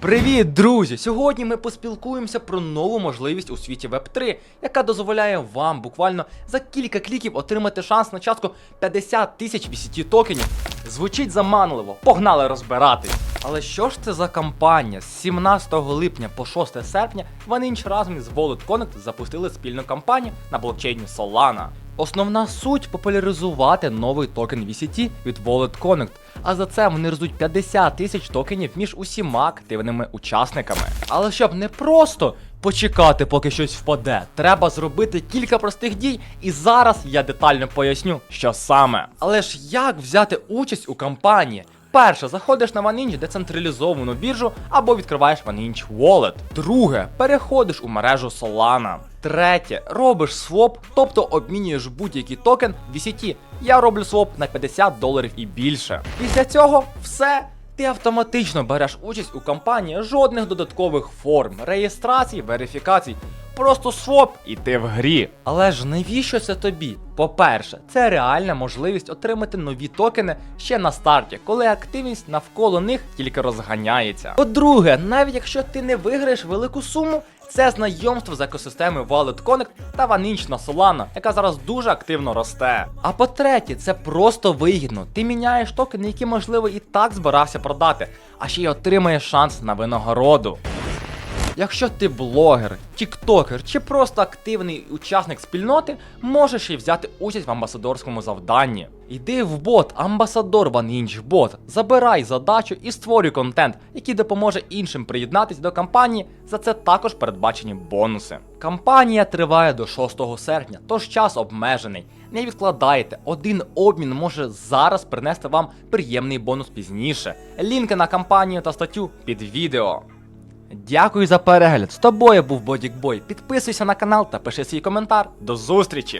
Привіт, друзі! Сьогодні ми поспілкуємося про нову можливість у світі Web3, яка дозволяє вам буквально за кілька кліків отримати шанс на частку 50 тисяч VCT токенів. Звучить заманливо, погнали розбиратись. Але що ж це за кампанія? З 17 липня по 6 серпня OneInch разом із Wallet Connect запустили спільну кампанію на блокчейні Solana. Основна суть популяризувати новий токен VCT від Wallet Connect, а за це вони роздуть 50 тисяч токенів між усіма активними учасниками. Але щоб не просто почекати, поки щось впаде, треба зробити кілька простих дій, і зараз я детально поясню, що саме. Але ж як взяти участь у кампанії? Перше, заходиш на OneInch децентралізовану біржу або відкриваєш OneInch Wallet. Друге, переходиш у мережу Solana. Третє, робиш своп, тобто обмінюєш будь-який токен в VCT. Я роблю своп на 50 доларів і більше. Після цього все. Ти автоматично береш участь у кампанії жодних додаткових форм, реєстрацій, верифікацій. Просто своп і ти в грі. Але ж навіщо це тобі? По-перше, це реальна можливість отримати нові токени ще на старті, коли активність навколо них тільки розганяється. По-друге, навіть якщо ти не виграєш велику суму, це знайомство з екосистемою Wallet Connect та ванічна Solana, яка зараз дуже активно росте. А по-третє, це просто вигідно. Ти міняєш токени, які можливо і так збирався продати, а ще й отримаєш шанс на винагороду. Якщо ти блогер, тіктокер чи просто активний учасник спільноти, можеш і взяти участь в амбасадорському завданні. Йди в бот, амбасадор OneInch бот, забирай задачу і створюй контент, який допоможе іншим приєднатись до кампанії. За це також передбачені бонуси. Кампанія триває до 6 серпня, тож час обмежений. Не відкладайте, один обмін може зараз принести вам приємний бонус пізніше. Лінки на кампанію та статтю під відео. Дякую за перегляд. З тобою був Бодікбой. Підписуйся на канал та пиши свій коментар. До зустрічі!